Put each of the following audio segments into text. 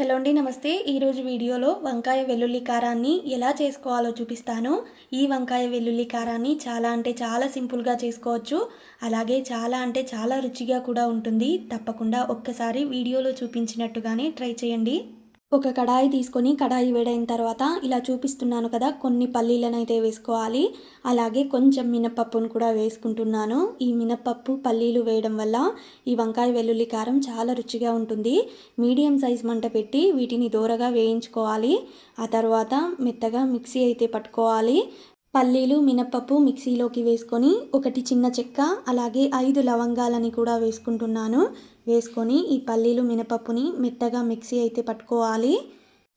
Hello అండి నమస్తే. ఈరోజు వీడియోలో వంకాయ వెల్లుల్లి కారాన్ని ఎలా చేసుకోవాలో చూపిస్తాను. ఈ వంకాయ వెల్లుల్లి కారాన్ని చాలా అంటే చాలా సింపుల్గా చేసుకోవచ్చు. అలాగే చాలా అంటే చాలా రుచిగా కూడా ఉంటుంది. తప్పకుండా ఒక్కసారి వీడియోలో చూపించినట్టుగానే ట్రై చేయండి. ఒక కడాయి తీసుకొని కడాయి వేడైన తర్వాత ఇలా చూపిస్తున్నాను కదా కొన్ని పల్లీలను అయితే వేసుకోవాలి. అలాగే కొంచెం మినపప్పును కూడా వేసుకుంటున్నాను. ఈ మినపప్పు పల్లీలు వేయడం వల్ల ఈ వంకాయ వెల్లుల్లి కారం చాలా రుచిగా ఉంటుంది. మీడియం సైజ్ మంట పెట్టి వీటిని దూరగా వేయించుకోవాలి. ఆ తర్వాత మెత్తగా మిక్సీ అయితే పట్టుకోవాలి. పల్లీలు మినప్పప్పు మిక్సీలోకి వేసుకొని ఒకటి చిన్న చెక్క అలాగే ఐదు లవంగాలని కూడా వేసుకుంటున్నాను. వేసుకొని ఈ పల్లీలు మినపప్పుని మెత్తగా మిక్సీ అయితే పట్టుకోవాలి.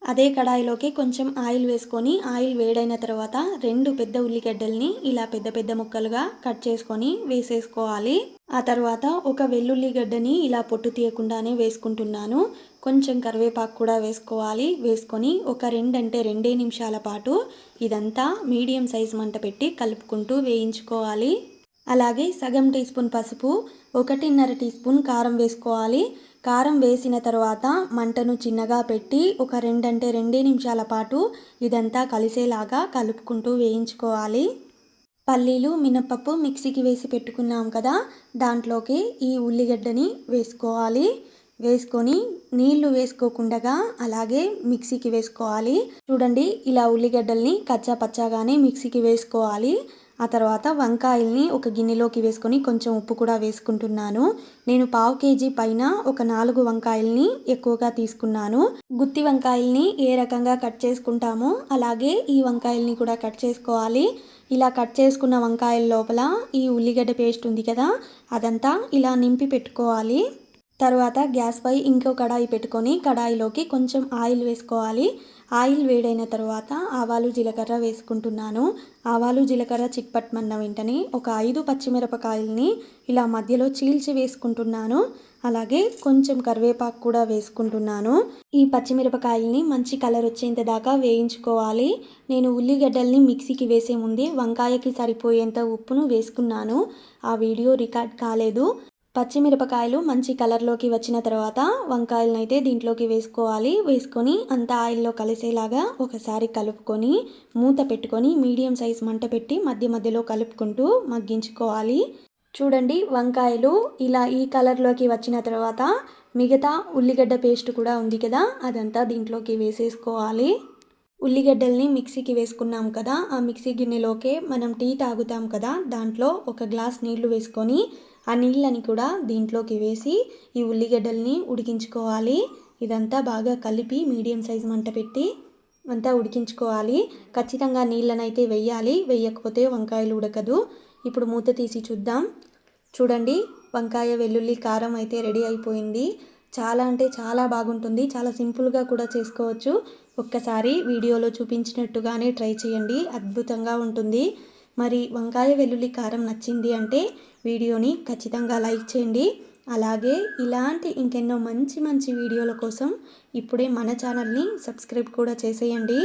అదే కడాయిలోకి కొంచెం ఆయిల్ వేసుకొని ఆయిల్ వేడైన తర్వాత రెండు పెద్ద ఉల్లిగడ్డల్ని ఇలా పెద్ద పెద్ద ముక్కలుగా కట్ చేసుకొని వేసేసుకోవాలి. ఆ తర్వాత ఒక వెల్లుల్లి గడ్డని ఇలా పొట్టు తీయకుండానే వేసుకుంటున్నాను. కొంచెం కరివేపాకు కూడా వేసుకోవాలి. వేసుకొని ఒక రెండంటే రెండే నిమిషాల పాటు ఇదంతా మీడియం సైజ్ మంట పెట్టి కలుపుకుంటూ వేయించుకోవాలి. అలాగే సగం టీ స్పూన్ పసుపు ఒకటిన్నర టీ స్పూన్ కారం వేసుకోవాలి. కారం వేసిన తర్వాత మంటను చిన్నగా పెట్టి ఒక రెండంటే రెండే నిమిషాల పాటు ఇదంతా కలిసేలాగా కలుపుకుంటూ వేయించుకోవాలి. పల్లీలు మినపప్పు మిక్సీకి వేసి పెట్టుకున్నాం కదా దాంట్లోకి ఈ ఉల్లిగడ్డని వేసుకోవాలి. వేసుకొని నీళ్ళు వేసుకోకుండా అలాగే మిక్సీకి వేసుకోవాలి. చూడండి ఇలా ఉల్లిగడ్డల్ని కచ్చా పచ్చాగానే మిక్సీకి వేసుకోవాలి. ఆ తర్వాత వంకాయల్ని ఒక గిన్నెలోకి వేసుకొని కొంచెం ఉప్పు కూడా వేసుకుంటున్నాను. నేను పావు కేజీ పైన ఒక నాలుగు వంకాయల్ని ఎక్కువగా తీసుకున్నాను. గుత్తి వంకాయల్ని ఏ రకంగా కట్ చేసుకుంటామో అలాగే ఈ వంకాయల్ని కూడా కట్ చేసుకోవాలి. ఇలా కట్ చేసుకున్న వంకాయల లోపల ఈ ఉల్లిగడ్డ పేస్ట్ ఉంది కదా అదంతా ఇలా నింపి పెట్టుకోవాలి. తర్వాత గ్యాస్పై ఇంకో కడాయి పెట్టుకొని కడాయిలోకి కొంచెం ఆయిల్ వేసుకోవాలి. ఆయిల్ వేడైన తర్వాత ఆవాలు జీలకర్ర వేసుకుంటున్నాను. ఆవాలు జీలకర్ర చిక్పట్మన్న వెంటనే ఒక ఐదు పచ్చిమిరపకాయలని ఇలా మధ్యలో చీల్చి వేసుకుంటున్నాను. అలాగే కొంచెం కరివేపాకు కూడా వేసుకుంటున్నాను. ఈ పచ్చిమిరపకాయల్ని మంచి కలర్ వచ్చేంత దాకా వేయించుకోవాలి. నేను ఉల్లిగడ్డల్ని మిక్సీకి వేసే ముందే వంకాయకి సరిపోయేంత ఉప్పును వేసుకున్నాను. ఆ వీడియో రికార్డ్ కాలేదు. పచ్చిమిరపకాయలు మంచి కలర్లోకి వచ్చిన తర్వాత వంకాయలను అయితే దీంట్లోకి వేసుకోవాలి. వేసుకొని అంతా ఆయిల్లో కలిసేలాగా ఒకసారి కలుపుకొని మూత పెట్టుకొని మీడియం సైజ్ మంట పెట్టి మధ్య మధ్యలో కలుపుకుంటూ మగ్గించుకోవాలి. చూడండి వంకాయలు ఇలా ఈ కలర్లోకి వచ్చిన తర్వాత మిగతా ఉల్లిగడ్డ పేస్ట్ కూడా ఉంది కదా అదంతా దీంట్లోకి వేసేసుకోవాలి. ఉల్లిగడ్డల్ని మిక్సీకి వేసుకున్నాం కదా ఆ మిక్సీ గిన్నెలోకే మనం టీ తాగుతాం కదా దాంట్లో ఒక గ్లాస్ నీళ్ళు వేసుకొని ఆ నీళ్ళని కూడా దీంట్లోకి వేసి ఈ ఉల్లిగడ్డల్ని ఉడికించుకోవాలి. ఇదంతా బాగా కలిపి మీడియం సైజ్ మంట పెట్టి అంతా ఉడికించుకోవాలి. ఖచ్చితంగా నీళ్ళనైతే వెయ్యాలి వేయకపోతే వంకాయలు ఉడకదు. ఇప్పుడు మూత తీసి చూద్దాం. చూడండి వంకాయ వెల్లుల్లి కారం అయితే రెడీ అయిపోయింది. చాలా అంటే చాలా బాగుంటుంది. చాలా సింపుల్గా కూడా చేసుకోవచ్చు. ఒక్కసారి వీడియోలో చూపించినట్టుగానే ట్రై చేయండి. అద్భుతంగా ఉంటుంది. మరి వంకాయ వెల్లుల్లి కారం నచ్చింది అంటే వీడియోని ఖచ్చితంగా లైక్ చేయండి. అలాగే ఇలాంటి ఇంకెన్నో మంచి మంచి వీడియోల కోసం ఇప్పుడే మన ఛానల్ని సబ్స్క్రైబ్ కూడా చేసేయండి.